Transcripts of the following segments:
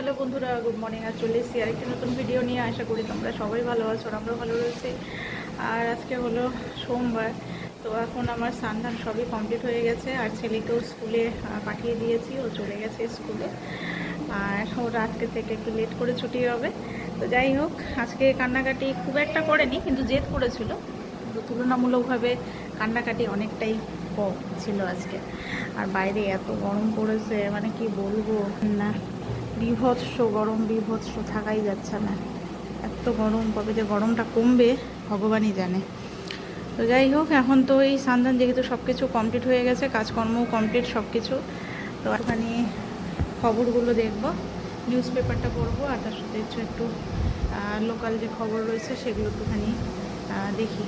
Hello বন্ধুরা, good morning আর চলে এসেছি আরেকটি নতুন ভিডিও নিয়ে। আশা করি তোমরা সবাই ভালো আছো আমরাও ভালো রয়েছি। আর আজকে হলো সোমবার, তো এখন আমার স্নান সবই কমপ্লিট হয়ে গেছে। আর ছেলেকেও স্কুলে পাঠিয়ে দিয়েছি, ও চলে গেছে স্কুলে। আর ওর আজকে থেকে একটু লেট করে ছুটি হবে। তো যাই হোক, আজকে কান্নাকাটি খুব একটা করেনি, কিন্তু জেদ করেছিল। তো তুলনামূলকভাবে কান্নাকাটি অনেকটাই কম ছিল আজকে। আর বাইরে এত গরম পড়েছে মানে কি বলব? না। বিভৎস গরম বিভৎস থাকাই যাচ্ছে না। এত গরম, কবে যে গরমটা কমবে, ভগবানই জানে। তো যাই হোক, এখন তো এই সান্দান যেহেতু সব কিছু কমপ্লিট হয়ে গেছে, কাজকর্মও কমপ্লিট সব কিছু তো ওখানে খবরগুলো দেখব। নিউজ পেপারটা পড়ব, আর তার সাথে হচ্ছে একটু লোকাল যে খবর রয়েছে, সেগুলো একটুখানি দেখি।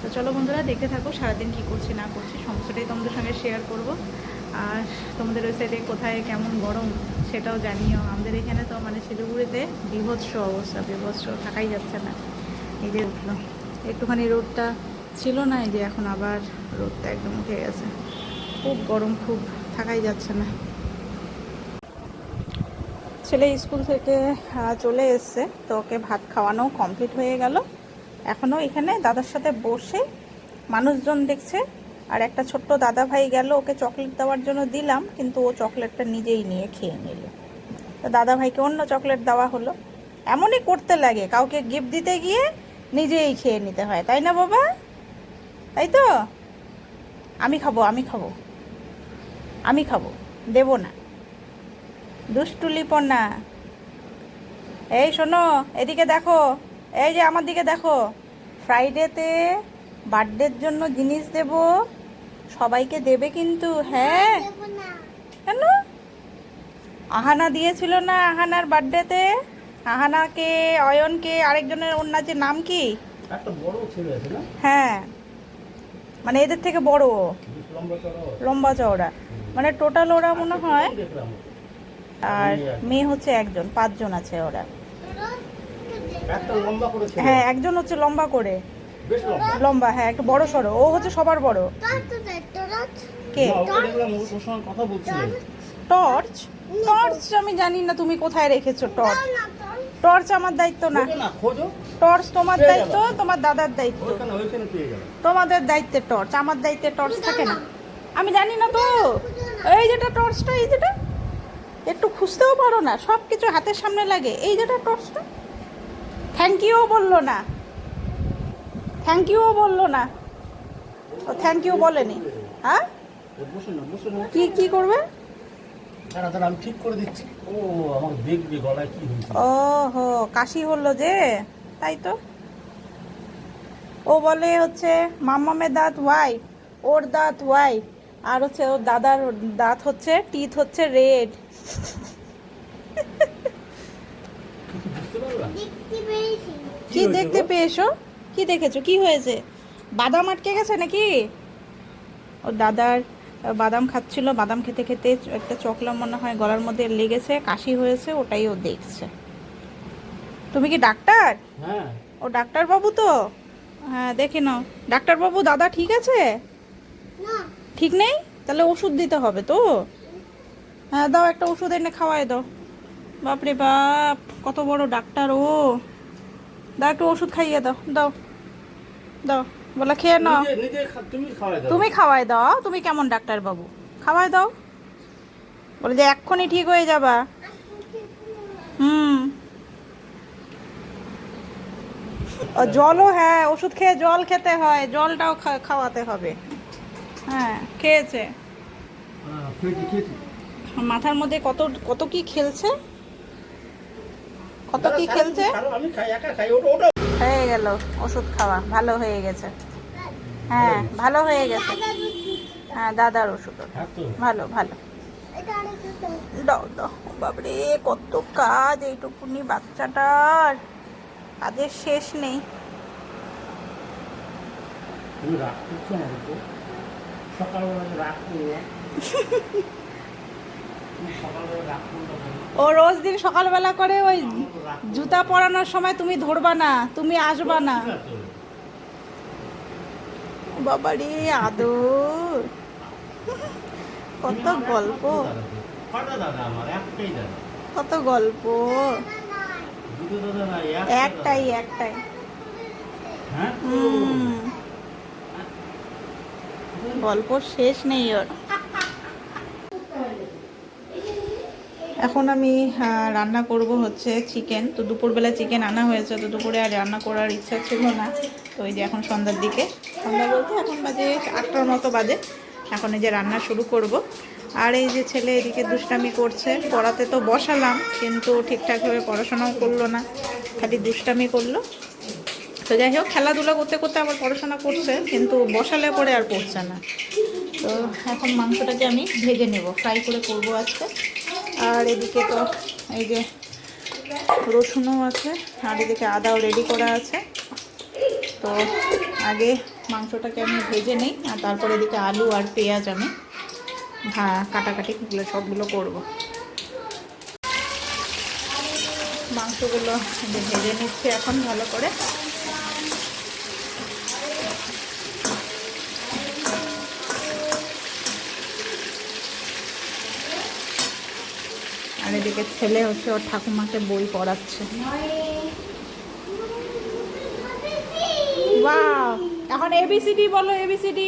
তো চলো বন্ধুরা, দেখতে থাকো সারাদিন কী করছি, না করছি, সমস্তটাই তোমাদের সঙ্গে শেয়ার করব। আর তোমাদের ওই সাইডে কোথায় কেমন গরম সেটাও জানিও। আমাদের এখানে তো মানে শিলিগুড়িতে বিভৎস অবস্থা বিভৎস থাকাই যাচ্ছে না। এই যে উঠল। একটুখানি রোদটা ছিল না, এই যে এখন আবার রোদটা একদম উঠে গেছে। খুব গরম, খুব থাকাই যাচ্ছে না। ছেলে স্কুল থেকে চলে এসছে, তো ওকে ভাত খাওয়ানো কমপ্লিট হয়ে গেল। এখনও এখানে দাদার সাথে বসে মানুষজন দেখছে। আর একটা ছোট্ট দাদা ভাই গেল, ওকে চকলেট দেওয়ার জন্য দিলাম, কিন্তু ও চকলেটটা নিজেই নিয়ে খেয়ে নিল। তো দাদা ভাইকে অন্য চকলেট দেওয়া হলো। এমনই করতে লাগে, কাউকে গিফট দিতে গিয়ে নিজেই খেয়ে নিতে হয়, তাই না বাবা? তাই তো? আমি খাব আমি খাব। আমি খাব, দেব না। দুষ্টুলিপনা এই শোনো, এদিকে দেখো, এই যে আমার দিকে দেখো। ফ্রাইডেতে বার্থডের জন্য জিনিস দেব। সবাইকে দেবে কিন্তু হ্যাঁ। কেন? আহানা দিয়েছিল না আহানার বার্থডেতে? আহানাকে অয়নকে আরেকজনের ওর নাচের নাম কি? একটা বড় ছেলে আছে না? হ্যাঁ। মানে এদের থেকে বড়। লম্বা চওড়া মানে টোটাল ওরা মনে হয় আর মেয়ে হচ্ছে একজন পাঁচজন আছে ওরা। একটা লম্বা হ্যাঁ একজন হচ্ছে লম্বা করে। লম্বা। লম্বা হ্যাঁ একটু বড় সড়ো। ও হচ্ছে সবার বড়। কে টর্চ? টর্চ আমি জানি না তুমি কোথায় রেখেছো টর্চ। টর্চ আমার দায়িত্ব না। খোঁজো না খোঁজো। টর্চ তোমার দায়িত্ব তোমার দাদার দায়িত্ব। তোমাদের দায়িত্বে টর্চ আমার দায়িত্বে টর্চ থাকে না। আমি জানি না তো। এই যেটা টর্চটা এই যেটা। একটু খুঁজতেও পারো না সব কিছু হাতের সামনে লাগে। এই যেটা টর্চটা। থ্যাংক ইউ বলল না। থ্যাংক ইউ বলল না। ও থ্যাংক ইউ বলেনি। হ্যাঁ? ও বসে না বসে না কি কি করবে? দাঁড়া দাঁড়া আমি ঠিক করে দিচ্ছি। ও আমার দেখবে গলায় কি হয়েছে। ও হো কাশি হলো যে? তাই তো। ও বলে হচ্ছে মাম্মামের দাঁত হোয়াইট ওর দাঁত হোয়াইট আর হচ্ছে ওর দাদার দাঁত হচ্ছে টিথ হচ্ছে রেড কি দেখতে? পেয়েছ? কি দেখেছ? কি হয়েছে? বাদাম আটকে গেছে নাকি? ওর দাদার বাদাম খাচ্ছিল বাদাম খেতে খেতে একটা চকলা মনে হয় গলার মধ্যে লেগেছে কাশি হয়েছে ওটাই ও দেখছে। তুমি কি ডাক্তার? হ্যাঁ। ও ডাক্তার বাবু তো? হ্যাঁ দেখে নাও। ডাক্তার বাবু দাদা ঠিক আছে? ঠিক নেই? তাহলে ওষুধ দিতে হবে তো? হ্যাঁ দাও একটা ওষুধ এনে খাওয়াই দাও। বাপরে বাপ কত বড় ডাক্তার ও। দাও একটু ওষুধ খাইয়ে দাও দাও দাও বলে খেয়ে নাও। তুমি খাওয়াই দাও। তুমি কেমন ডাক্তার বাবু? খাওয়াই দাও। বলে যে এক্ষুনি ঠিক হয়ে যাবা। হুম। জলও হ্যাঁ ওষুধ খেয়ে জল খেতে হয় জলটাও খাওয়াতে হবে। হ্যাঁ হ্যাঁ, খেয়েছি। মাথার মধ্যে কত কত কি খেলছে? কত কি খেলছে? হয়ে গেল ওষুধ খাওয়া ভালো হয়ে গেছে। হ্যাঁ ভালো হয়ে গেছে। হ্যাঁ দাদার ওষুধ। হ্যাঁ ভালো ভালো। দাও দাও বাবরে কত কাজ এইটুকুনি বাচ্চাটার। কাজের শেষ নেই। সকালবেলা রাগ করব তুমি সকালবেলা রাগ করব না। ও রোজ দিন সকালবেলা করে ওই জুতা পরানোর সময় তুমি ধরবা না, তুমি আসবা না। তো। বাবারে, আদর। কত গল্প। কত গল্প। একটাই একটাই। গল্প শেষ নেই ওর। এখন আমি রান্না করব হচ্ছে চিকেন তো দুপুরবেলা চিকেন আনা হয়েছে, তো দুপুরে আর রান্না করার ইচ্ছা ছিল না। তো এই যে এখন সন্ধ্যার দিকে। সন্ধ্যা বলতে এখন বাজে আটটার মতো বাজে। এখন এই যে রান্না শুরু করব। আর এই যে ছেলে এদিকে দুষ্টামি করছে, পড়াতে তো বসালাম, কিন্তু ঠিকঠাকভাবে পড়াশোনাও করল না, খালি দুষ্টামি করল। তো যাই হোক, খেলাধুলা করতে করতে আবার পড়াশোনা করছে, কিন্তু বসালে পরে আর পড়ছে না। তো এখন মাংসটাকে আমি ভেজে নেব। ফ্রাই করে করব আজকে। আর এদিকে তো এই যে রসুনও আছে, আর এদিকে আদাও রেডি করা আছে। তো আগে মাংসটাকে আমি ভেজে নিই, আর তারপরে এদিকে আলু আর পেঁয়াজ আমি কাটাকাটি সবগুলো করব। মাংসগুলো ভেজে নিচ্ছি এখন ভালো করে। এদিকে ছেলে হচ্ছে ওর ঠাকুমাকে বই পড়াচ্ছে। এখন এবিসিডি বলো এবিসিডি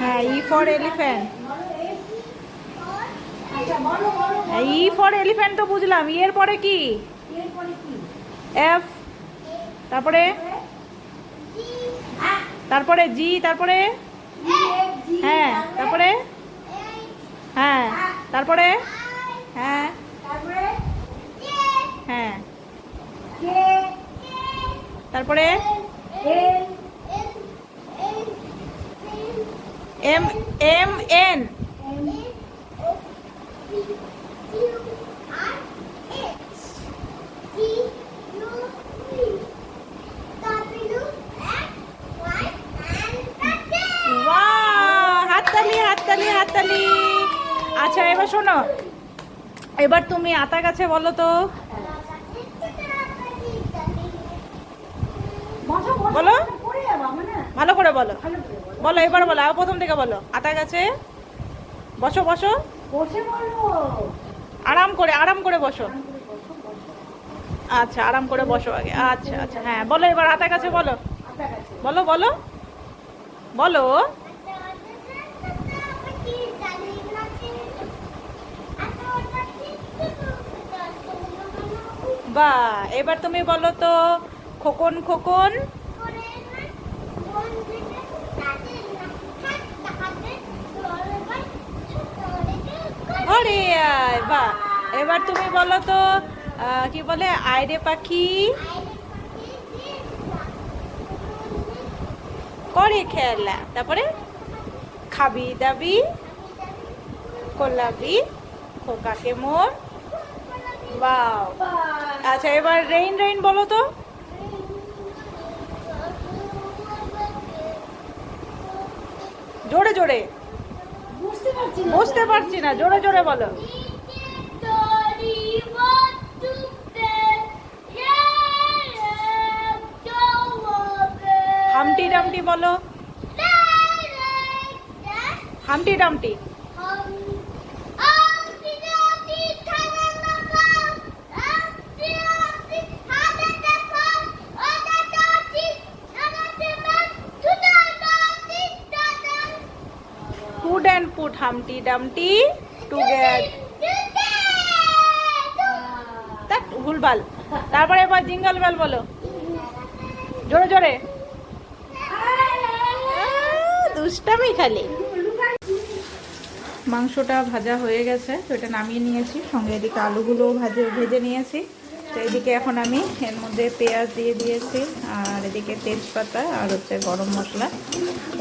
হ্যাঁ E for elephant E for elephant তো বুঝলাম। ই এর পরে কি? এফ তারপরে? তারপরে জি তারপরে? হ্যাঁ তারপরে? হ্যাঁ তারপরে? হ্যাঁ হ্যাঁ। তারপরে? এম এম এন এবার তুমি আতা গাছে বলো তো। বলো। ভালো করে বলো। বলো। এবার বলো আর প্রথম থেকে বলো। আতা গাছে? বসো বসো। আরাম করে আরাম করে বসো। আচ্ছা আরাম করে বসো আগে। আচ্ছা আচ্ছা হ্যাঁ বলো এবার আতা গাছে বলো। বলো বলো। বলো। বা এবার তুমি বলো তো, খোকন খোকন? বাহ। এবার তুমি বলো তো কি বলে, আয়রে পাখি? করে খেলা। তারপরে খাবি দাবি, কোলাবি, খোকাকে মোর। বাও আচ্ছা এবার রেইন রেইন বলো তো। জোরে জোরে। বুঝতে পারছি না। বুঝতে পারছি না জোরে জোরে বলো। হামটি ডামটি বলো। হামটি ডামটি হামটি ডামটি টুগেদার দেখ ভুলভাল। তারপরে এবার জিঙ্গল বেল বলো। জোরে জোরে। দুষ্টামি খালি। মাংসটা ভাজা হয়ে গেছে এটা নামিয়ে নিয়েছি। সঙ্গে এদিকে আলুগুলোও ভাজে, ভেজে নিয়েছি। তো এদিকে এখন আমি এর মধ্যে পেঁয়াজ দিয়ে দিয়েছি, আর এদিকে তেজপাতা আর হচ্ছে গরম মশলা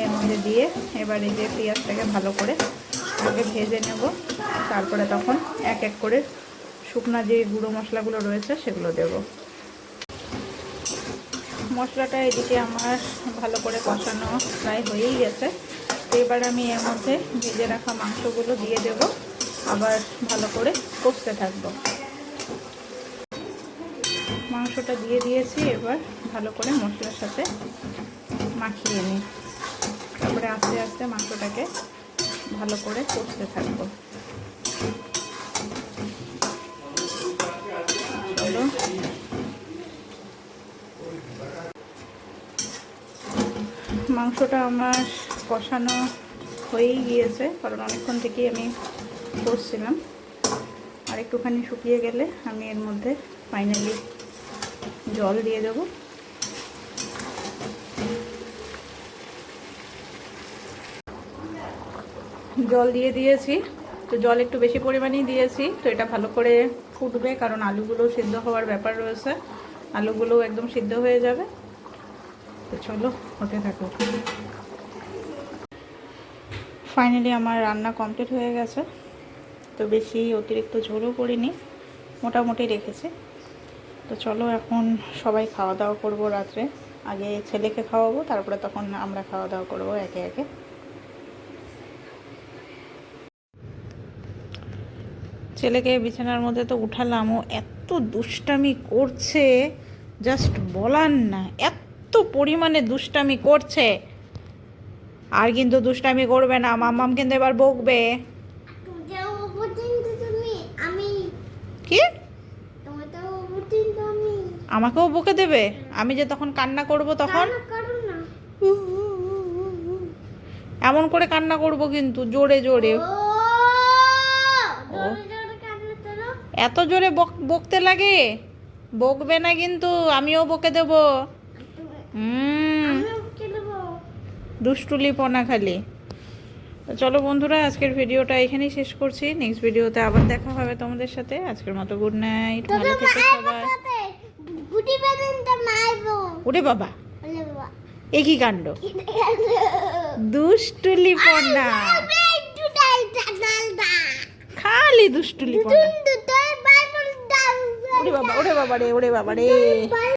এর মধ্যে দিয়ে এবার এই যে পেঁয়াজটাকে ভালো করে আগে ভেজে নেব, তারপরে তখন এক এক করে শুকনা যে গুঁড়ো মশলাগুলো রয়েছে সেগুলো দেব। মশলাটা এদিকে আমার ভালো করে কষানো প্রায় হয়েই গেছে, তো এবার আমি এর মধ্যে ভেজে রাখা মাংসগুলো দিয়ে দেব, আবার ভালো করে কষতে থাকব। মাংসটা দিয়ে দিয়েছি, এবার ভালো করে মশলার সাথে মাখিয়ে নিই। তারপরে আস্তে আস্তে মাংসটাকে ভালো করে কষতে থাকব। চলো। মাংসটা আমার কষানো হয়েই গিয়েছে, কারণ অনেকক্ষণ থেকেই আমি করছিলাম আর একটুখানি শুকিয়ে গেলে আমি এর মধ্যে ফাইনালি জল দিয়ে দেবো। জল দিয়ে দিয়েছি। তো জল একটু বেশি পরিমাণেই দিয়েছি। তো এটা ভালো করে ফুটবে কারণ আলুগুলো সিদ্ধ হওয়ার ব্যাপার রয়েছে। আলুগুলো একদম সিদ্ধ হয়ে যাবে। তো চলো, হতে থাকো। ফাইনালি আমার রান্না কমপ্লিট হয়ে গেছে। তো বেশি অতিরিক্ত ঝোলও করিনি। মোটামুটি রেখেছি। তো চলো এখন সবাই খাওয়া দাওয়া করব রাত্রে। আগে ছেলেকে খাওয়াবো, তারপরে তখন আমরা খাওয়া দাওয়া করব একে একে। ছেলেকে বিছানার মধ্যে তো উঠালাম, ও এত দুষ্টামি করছে জাস্ট বলার না, এত পরিমাণে দুষ্টামি করছে। আর কিন্তু দুষ্টামি করবে না, মাম্মাম কিন্তু এবার বকবে যাও পর্যন্ত তুমি আমি কি তোমার তো পর্যন্ত আমি আমাকেও বকে দেবে? আমি যে তখন কান্না করব তখন? এমন করে কান্না করব কিন্তু জোরে জোরে। এত জোরে বক- বকতে লাগে? বকবে না কিন্তু আমিও বকে দেব। দুষ্টুলি পনা খালি। চলো বন্ধুরা আজকের ভিডিওটা এখানেই শেষ করছি। নেক্সট ভিডিওতে আবার দেখা হবে তোমাদের সাথে। আজকের মতো গুড নাইট ভালো থেকো সবাই। ওরে বাবা। এ কি কাণ্ড? দুষ্টুলি পড়না খালি দুষ্টুলি পড়না ওরে বাবা ওরে বাবা রে ওরে বাবা রে।